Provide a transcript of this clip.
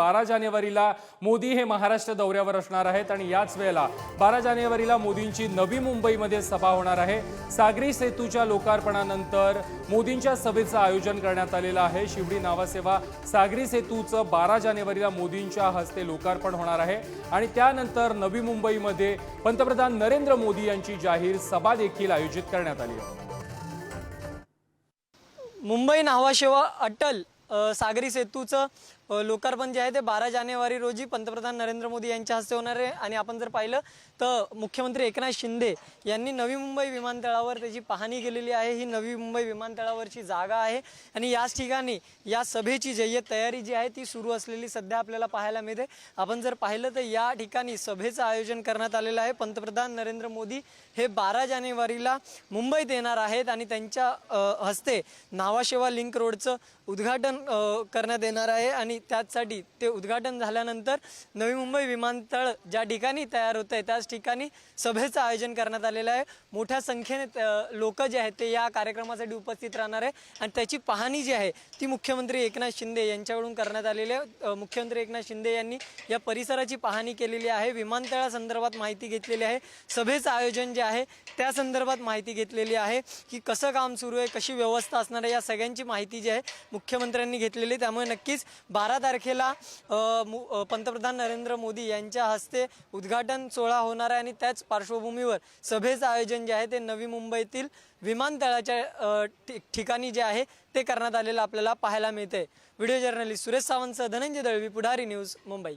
बारा जानेवारीला मोदी हे महाराष्ट्र दौऱ्यावर असणार आहेत आणि याच वेळेला बारा जानेवारीला मोदींची नवी मुंबईमध्ये सभा होणार आहे. सागरी सेतूच्या लोकार्पणानंतर मोदींच्या सभेचं आयोजन करण्यात आलेलं आहे. शिवडी नावासेवा सागरी सेतूचं बारा जानेवारीला मोदींच्या हस्ते लोकार्पण होणार आहे. आणि त्यानंतर नवी मुंबईमध्ये पंतप्रधान नरेंद्र मोदी यांची जाहीर सभा देखील आयोजित करण्यात आली आहे. मुंबई नावाशेवा अटल सागरी सेतूचं लोकार्पण जे आहे ते बारा जानेवारी रोजी पंतप्रधान नरेंद्र मोदी यांच्या हस्ते होणार आहे. आणि आपण जर पाहिलं तर मुख्यमंत्री एकनाथ शिंदे यांनी नवी मुंबई विमानतळावर त्याची पाहणी केलेली आहे. ही नवी मुंबई विमानतळावरची जागा आहे. आणि याच ठिकाणी या सभेची जय तयारी जी आहे ती सुरू असलेली सध्या आपल्याला पाहायला मिळते. आपण जर पाहिलं तर या ठिकाणी सभेचं आयोजन करण्यात आलेलं आहे. पंतप्रधान नरेंद्र मोदी हे बारा जानेवारीला मुंबईत येणार आहेत आणि त्यांच्या हस्ते नावाशेवा लिंक रोडचं उद्घाटन करण्यात येणार आहे. आणि त्याचसाठी ते उद्घाटन झाल्यानंतर नवी मुंबई विमानतळ ज्या ठिकाणी तयार होत आहे त्याच ठिकाणी सभेचं आयोजन करण्यात आलेलं आहे. मोठ्या संख्येने लोक जे आहेत ते या कार्यक्रमासाठी उपस्थित राहणार आहे. आणि त्याची पाहणी जी आहे ती मुख्यमंत्री एकनाथ शिंदे यांच्याकडून करण्यात आलेली आहे. मुख्यमंत्री एकनाथ शिंदे यांनी या परिसराची पाहणी केलेली आहे विमानतळासंदर्भात माहिती घेतलेली आहे. सभेचं आयोजन जे आहे त्या संदर्भात माहिती घेतलेली आहे की कसं काम सुरू आहे कशी व्यवस्था असणार आहे या सगळ्यांची माहिती जी आहे मुख्यमंत्र्यांनी घेतलेली आहे. त्यामुळे नक्कीच बारा तारखेला पंतप्रधान नरेंद्र मोदी यांच्या हस्ते उद्घाटन सोहळा होणार आहे आणि त्याच पार्श्वभूमीवर सभेचं आयोजन जे आहे ते नवी मुंबईतील विमानतळाच्या ठिकाणी जे आहे ते करण्यात आलेलं आपल्याला पाहायला मिळते व्हिडिओ जर्नलिस्ट सुरेश सावंतसह धनंजय दळवी पुढारी न्यूज मुंबई.